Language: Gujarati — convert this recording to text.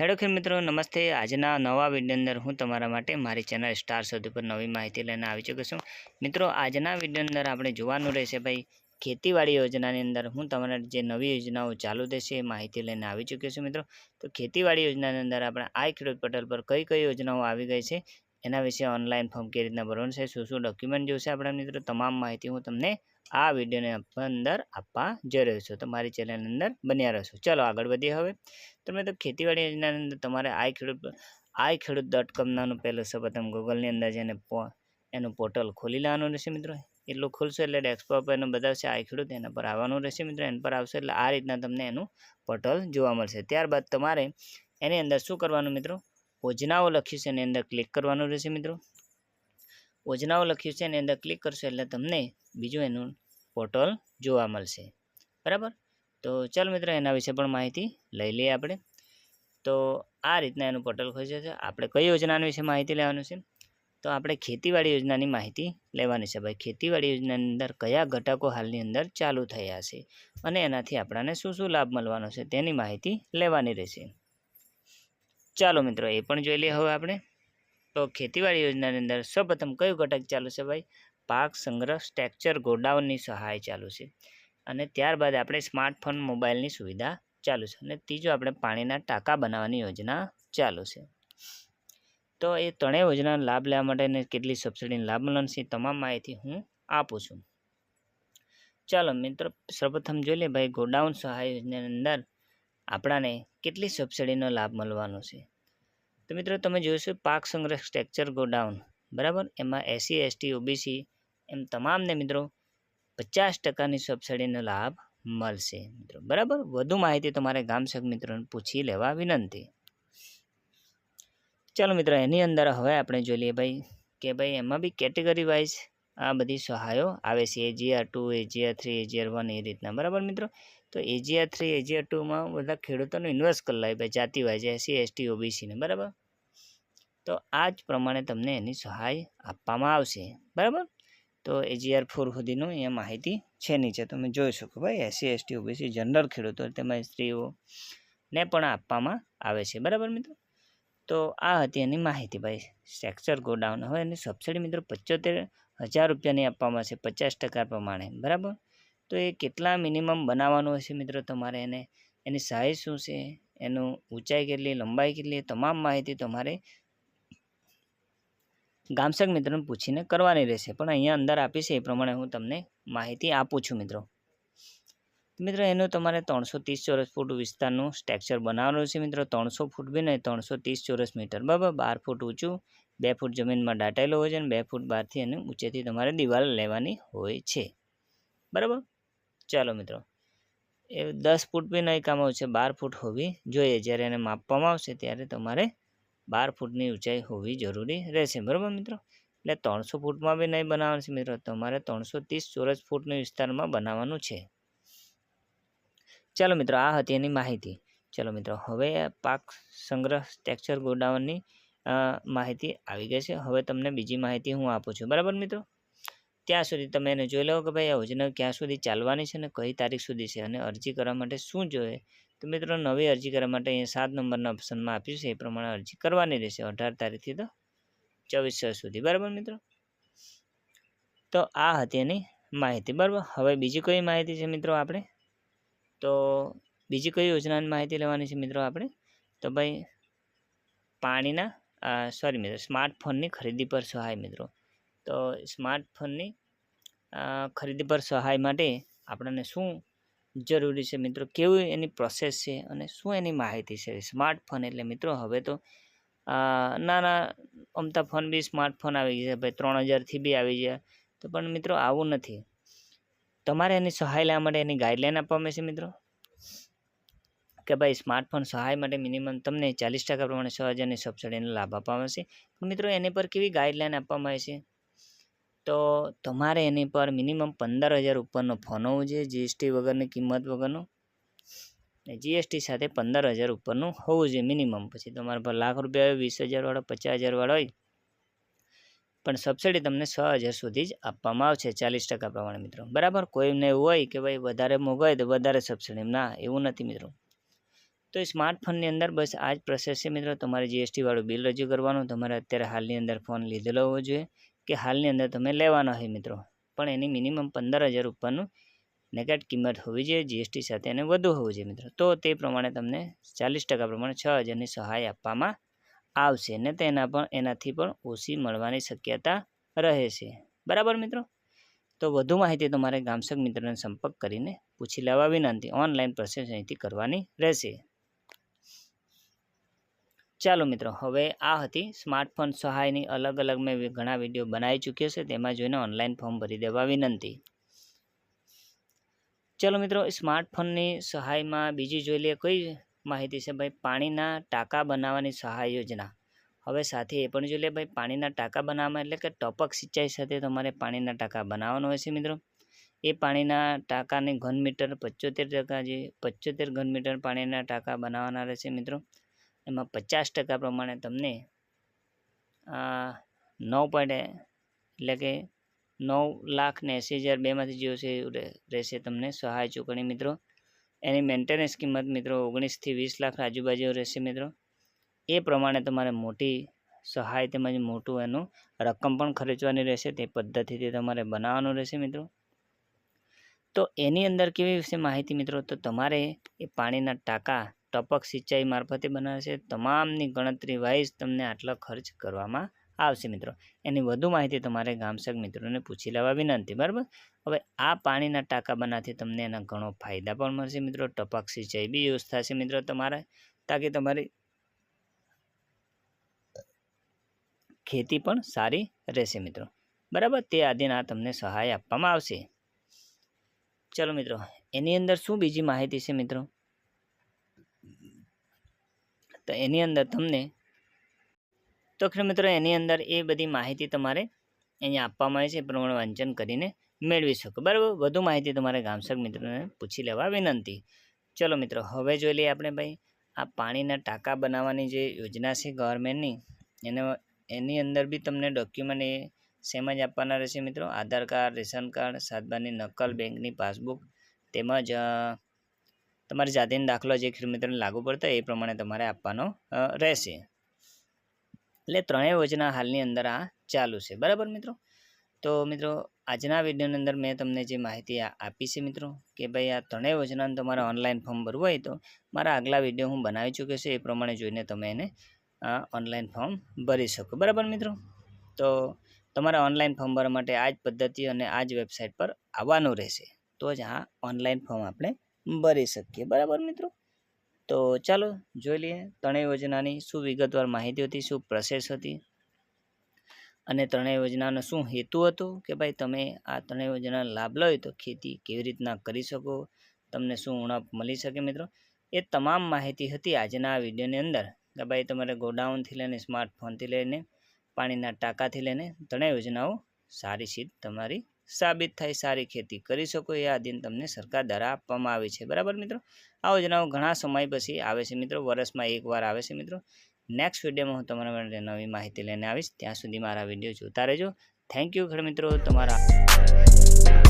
હેડો ખેડ મિત્રો, નમસ્તે. આજના નવા વીડિયો અંદર હું તમારા માટે મારી ચેનલ સ્ટાર સૌથી પર નવી માહિતી લઈને આવી ચૂક્યો છું. મિત્રો, આજના વીડિયો અંદર આપણે જોવાનું રહેશે ભાઈ, ખેતીવાડી યોજનાની અંદર હું તમારા જે નવી યોજનાઓ ચાલુ થશે એ માહિતી લઈને આવી ચૂક્યો છું મિત્રો. તો ખેતીવાડી યોજનાની અંદર આપણે આ ખેડૂત પટલ પર કઈ કઈ યોજનાઓ આવી ગઈ છે, એના વિશે ઓનલાઈન ફોર્મ કેવી રીતના ભરવાનું છે, શું શું ડોક્યુમેન્ટ જોશે આપણા મિત્રો, તમામ માહિતી હું તમને આ વિડીયોને અંદર આપવા જઈ રહ્યો છું. તો મારી ચેનલની અંદર બન્યા રહેશો. ચલો આગળ વધીએ હવે. તમે તો ખેતીવાડી યોજનાની અંદર તમારે આઈ ખેડૂત આઈ ખેડૂત ડોટ કોમ નાનું પહેલું સૌપ્રથમ ગૂગલની અંદર જઈને એનું પોર્ટલ ખોલી લેવાનું રહેશે મિત્રો. એટલું ખુલશે એટલે ડેસ્કટોપ એનું બતાવશે આઈ ખેડૂત, એના પર આવવાનું રહેશે મિત્રો, એના પર આવશે એટલે આ રીતના તમને એનું પોર્ટલ જોવા મળશે. ત્યારબાદ તમારે એની અંદર શું કરવાનું મિત્રો? યોજનાઓ લખ્યું છે એની અંદર ક્લિક કરવાનું રહેશે મિત્રો. યોજનાઓ લખ્યું છે એની અંદર ક્લિક કરશો એટલે તમને બીજું એનું પોર્ટલ જોવા મળશે. બરાબર? તો ચાલો મિત્રો, એના વિશે પણ માહિતી લઈ લઈએ આપણે. તો આ રીતના એનું પોર્ટલ ખોલી છે. આપણે કઈ યોજના વિશે માહિતી લેવાનું છે? તો આપણે ખેતીવાડી યોજનાની માહિતી લેવાની છે. ભાઈ, ખેતીવાડી યોજનાની અંદર કયા ઘટકો હાલની અંદર ચાલુ થયા છે? અને એનાથી આપણને શું શું લાભ મળવાનો છે? તેની માહિતી લેવાની રહેશે. ચાલો મિત્રો, એ પણ જોઈ લઈએ હવે આપણે. તો ખેતીવાડી યોજનાની અંદર સૌપ્રથમ કયું ઘટક ચાલુ છે ભાઈ? પાક સંગ્રહ, સ્ટ્રક્ચર, ગોડાઉનની સહાય ચાલુ છે. અને ત્યારબાદ આપણે સ્માર્ટફોન, મોબાઈલની સુવિધા ચાલુ છે. અને ત્રીજું આપણે પાણીના ટાંકા બનાવવાની યોજના ચાલુ છે. તો એ ત્રણેય યોજનાનો લાભ લેવા માટે કેટલી સબસિડીનો લાભ મળવાનો છે તમામ માહિતી હું આપું છું. ચાલો મિત્રો, સર્વપ્રથમ જોઈ લે ભાઈ ગોડાઉન સહાય યોજનાની અંદર આપણાને કેટલી સબસિડીનો લાભ મળવાનો છે. તો મિત્રો તમે જોઈશું પાક સંગ્રહ સ્ટ્રક્ચર ગોડાઉન બરાબર? એમાં એસસી એસટી ઓબીસી એમ તમામને મિત્રો પચાસ ટકાની સબસિડીનો લાભ મળશે, મિત્રો. બરાબર? વધુ માહિતી તમારે ગામસક મિત્રોને પૂછી લેવા વિનંતી. ચાલો મિત્રો, એની અંદર હવે આપણે જોઈ લઈએ ભાઈ, કે ભાઈ એમાં બી કેટેગરી વાઇઝ આ બધી સહાયો આવે છે. AGR two AGR three AGR one એ રીતના, બરાબર મિત્રો? તો એજીઆર થ્રી એજીઆર ટુમાં બધા ખેડૂતોને ઇન્વેસ્ટ કરી લાવે ભાઈ જાતિ વાઇઝ એસસી એસટી ઓબીસીને બરાબર? તો આ જ પ્રમાણે તમને એની સહાય આપવામાં આવશે. બરાબર? તો એજીઆર ફોર સુધીનું અહીંયા માહિતી છે નીચે. તમે જોઈ શકો ભાઈ, એસસી, એસટી, ઓબીસી, જનરલ ખેડૂતો તેમજ સ્ત્રીઓને પણ આપવામાં આવે છે. બરાબર મિત્રો? તો આ હતી એની માહિતી ભાઈ. Structure godown. હવે એની સબસિડી મિત્રો પંચોતેર હજાર રૂપિયાની આપવામાં આવશે પચાસ ટકા પ્રમાણે. બરાબર? તો એ કેટલા મિનિમમ બનાવવાનું હશે મિત્રો તમારે એને? એની સાઇઝ શું છે? એનું ઊંચાઈ કેટલી, લંબાઈ કેટલી? તમામ માહિતી તમારે ગામસેક મિત્રોને પૂછીને કરવાની રહેશે. પણ અહીંયા અંદર આપી છે એ પ્રમાણે હું તમને માહિતી આપું છું મિત્રો. મિત્રો, એનું તમારે ત્રણસો ત્રીસ ચોરસ ફૂટ વિસ્તારનું સ્ટ્રક્ચર બનાવવાનું છે મિત્રો. ત્રણસો ફૂટ બી નહીં, ત્રણસો ત્રીસ ચોરસ મીટર. બરાબર? બાર ફૂટ ઊંચું, બે ફૂટ જમીનમાં દાટેલું હોય છે અને બે ફૂટ બહારથી અને ઊંચેથી તમારે દિવાલ લેવાની હોય છે. બરાબર? ચાલો મિત્રો. એ દસ ફૂટ બી નહીં કામ આવશે, બાર ફૂટ હોવી જોઈએ. જ્યારે એને માપવામાં આવશે ત્યારે તમારે બાર ફૂટની ઊંચાઈ હોવી જરૂરી રહેશે. બરાબર મિત્રો? એટલે ત્રણસો ફૂટમાં બી નહીં બનાવવાનું છે મિત્રો. તમારે ત્રણસો ત્રીસ ચોરસ ફૂટના વિસ્તારમાં બનાવવાનું છે. ચાલો મિત્રો, આ હતી એની માહિતી. ચાલો મિત્રો, હવે પાક સંગ્રહ સ્ટ્રક્ચર ગોડાઉનની માહિતી આવી ગઈ છે. હવે તમને બીજી માહિતી હું આપું છું. બરાબર મિત્રો? ત્યાં સુધી તમે એને જોઈ લો કે ભાઈ યોજના ક્યાં સુધી ચાલવાની છે અને કઈ તારીખ સુધી છે અને અરજી કરવા માટે શું જોઈએ? તો મિત્રો નવી અરજી કરવા માટે અહીંયા સાત નંબરના ઓપ્શનમાં આપ્યું છે. એ પ્રમાણે અરજી કરવાની રહેશે અઢાર તારીખથી તો ચોવીસ સુધી. બરાબર મિત્રો? તો આ હતી એની માહિતી. બરાબર? હવે બીજી કઈ માહિતી છે મિત્રો આપણે? તો બીજી કઈ યોજનાની માહિતી લેવાની છે મિત્રો આપણે? તો ભાઈ, પાણીના સોરી મિત્રો સ્માર્ટફોનની ખરીદી પર સહાય મિત્રો. તો સ્માર્ટફોનની ખરીદી પર સહાય માટે આપણને શું જરૂરી છે મિત્રો? કેવું એની પ્રોસેસ છે અને શું એની માહિતી છે? સ્માર્ટફોન એટલે મિત્રો હવે તો નાના અમતા ફોન બી સ્માર્ટફોન આવી ગયા ભાઈ ત્રણ હજારથી બી આવી ગયા. તો પણ મિત્રો આવું નથી. તમારે એની સહાય લેવા માટે એની ગાઈડલાઈન આપવામાં છે મિત્રો? કે ભાઈ સ્માર્ટફોન સહાય માટે મિનિમમ તમને ચાલીસ ટકા પ્રમાણે છ હજારની સબસિડીનો લાભ આપવામાં આવશે મિત્રો એની પર કેવી ગાઈડલાઈન આપવામાં આવે છે? તો તમારે એની પર મિનિમમ પંદર હજાર ઉપરનો ફોન હોવો જોઈએ જીએસટી વગરની કિંમત વગરનો. જીએસટી સાથે પંદર હજાર ઉપરનું હોવું જોઈએ મિનિમમ પછી તમારા પર લાખ રૂપિયા હોય, વીસ હજારવાળો પચાસ હજારવાળો હોય. પણ સબસિડી તમને છ હજાર સુધી જ આપવામાં આવશે, ચાલીસ ટકા પ્રમાણે મિત્રો. બરાબર? કોઈને એવું હોય કે ભાઈ વધારે મોંઘાય તો વધારે સબસિડી ના, એવું નથી મિત્રો. તો એ સ્માર્ટફોનની અંદર બસ આ જ પ્રોસેસ છે મિત્રો. તમારે જીએસટીવાળું બિલ રજૂ કરવાનું. તમારે અત્યારે હાલની અંદર ફોન લીધેલો હોવો જોઈએ. કે હાલની અંદર તમે લેવાના હોય મિત્રો. પણ એની મિનિમમ પંદર હજાર ઉપરનું નેગાટ કિંમત હોવી જોઈએ જીએસટી સાથે અને વધુ હોવું જોઈએ મિત્રો. તો તે પ્રમાણે તમને ચાલીસ ટકા પ્રમાણે છ હજારની સહાય આપવામાં આવશે અને તેના પણ, એનાથી પણ ઓછી મળવાની શક્યતા રહે છે. બરાબર મિત્રો? તો વધુ માહિતી તમારે ગામસક મિત્રોને સંપર્ક કરીને પૂછી લેવા વિનંતી. ઓનલાઈન પ્રોસેસ અહીંથી કરવાની રહેશે. ચાલો મિત્રો, હવે આ હતી સ્માર્ટફોન સહાયની અલગ અલગ મેં ઘણા વીડિયો બનાવી ચૂક્યો છે, તેમાં જોઈને ઓનલાઈન ફોર્મ ભરી દેવા વિનંતી. ચલો મિત્રો, સ્માર્ટફોનની સહાયમાં બીજી જોઈ લઈએ, કઈ માહિતી છે? ભાઈ, પાણીના ટાંકા બનાવવાની સહાય યોજના. હવે સાથે એ પણ જોઈ લઈએ, ભાઈ, પાણીના ટાંકા બનાવવામાં એટલે કે ટપક સિંચાઈ સાથે તમારે પાણીના ટાંકા બનાવવાનો હોય છે મિત્રો. એ પાણીના ટાંકાની ઘન મીટર પચોતેર ટકા જે પચોતેર ઘન મીટર પાણીના ટાંકા બનાવવાના રહેશે મિત્રો. એમાં પચાસ ટકા પ્રમાણે તમને નવ પોઈન્ટ એટલે કે નવ લાખ ને એંસી હજાર બેમાંથી જેવું છે રહેશે તમને સહાય ચૂકવણી મિત્રો. એની મેન્ટેનન્સ કિંમત મિત્રો ઓગણીસથી વીસ લાખ આજુબાજુ રહેશે મિત્રો. એ પ્રમાણે તમારે મોટી સહાય તેમજ મોટું એનું રકમ પણ ખર્ચવાની રહેશે, તે પદ્ધતિથી તમારે બનાવવાનું રહેશે મિત્રો. તો એની અંદર કેવી વિશે માહિતી મિત્રો? તો તમારે એ પાણીના ટાંકા ટપક સિંચાઈ મારફતે બનાવશે. તમામની ગણતરી વાઇઝ તમને આટલો ખર્ચ કરવામાં આવશે મિત્રો. એની વધુ માહિતી તમારે ગામસક મિત્રોને પૂછી લેવા વિનંતી, બરાબર? હવે આ પાણીના ટાંકા બનાવથી તમને એના ઘણો ફાયદા પણ મળશે મિત્રો. ટપક સિંચાઈ બી યુઝ થશે મિત્રો તમારે, તાકી તમારી ખેતી પણ સારી રહેશે મિત્રો. બરાબર? તે આદિના તમને સહાય આપવામાં આવશે. ચલો મિત્રો, એની અંદર શું બીજી માહિતી છે મિત્રો? તો એની અંદર તમને તો ખરે મિત્રો, એની અંદર એ બધી માહિતી તમારે અહીંયા આપવામાં આવે છે. એ પ્રમાણે વાંચન કરીને મેળવી શકો. બરાબર? વધુ માહિતી તમારે ગામસક મિત્રોને પૂછી લેવા વિનંતી. ચલો મિત્રો, હવે જોઈ લઈએ આપણે ભાઈ, આ પાણીના ટાંકા બનાવવાની જે યોજના છે ગવર્મેન્ટની, એને એની અંદર બી તમને ડોક્યુમેન્ટ એ સેમ જ આપવાના રહેશે મિત્રો. આધાર કાર્ડ, રેશન કાર્ડ સાતબારની નકલ, બેંકની પાસબુક, તેમજ તમારી જાતિનો દાખલો જે મિત્રોને લાગુ પડતો એ પ્રમાણે તમારે આપવાનો રહેશે. એટલે ત્રણેય યોજના હાલની અંદર આ ચાલુ છે. બરાબર મિત્રો? તો મિત્રો, આજના વિડીયોની અંદર મેં તમને જે માહિતી આપી છે મિત્રો, કે ભાઈ આ ત્રણેય યોજનાનું તમારે ઓનલાઈન ફોર્મ ભરવું હોય તો મારા આગલા વીડિયો હું બનાવી ચૂક્યો છે એ પ્રમાણે જોઈને તમે એને ઓનલાઈન ફોર્મ ભરી શકો. બરાબર મિત્રો? તો તમારે ઓનલાઈન ફોર્મ ભરવા માટે આ જ પદ્ધતિ અને આ જ વેબસાઇટ પર આવવાનું રહેશે. તો જ આ ઓનલાઈન ફોર્મ આપણે ભરી શકીએ. બરાબર મિત્રો? તો ચાલો જોઈ લઈએ. ત્રણેય યોજનાની શું વિગતવાર માહિતી હતી, શું પ્રોસેસ હતી અને ત્રણેય યોજનાનો શું હેતુ હતો કે ભાઈ તમે આ ત્રણેય યોજનાનો લાભ લો તો ખેતી કેવી રીતના કરી શકો, તમને શું ઉણપ મળી શકે મિત્રો? એ તમામ માહિતી હતી આજના આ વિડીયોની અંદર. કે ભાઈ તમારે ગોડાઉનથી લઈને સ્માર્ટફોનથી લઈને પાણીના ટાંકાથી લઈને ત્રણેય યોજનાઓ સારી સીધ તમારી સાબિત થાય સારી ખેતી. કરી શકો એ આધીન તમને સરકાર દ્વારા આપવામાં આવી છે. બરાબર મિત્રો? આ યોજનાઓ ઘણા સમય પછી આવે છે મિત્રો વર્ષમાં એકવાર આવે છે મિત્રો. નેક્સ્ટ વિડીયોમાં હું તમારા માટે નવી માહિતી લઈને આવીશ. ત્યાં સુધી મારા વીડિયો જોતા રહેજો. થેન્ક યુ ખરા મિત્રો, તમારા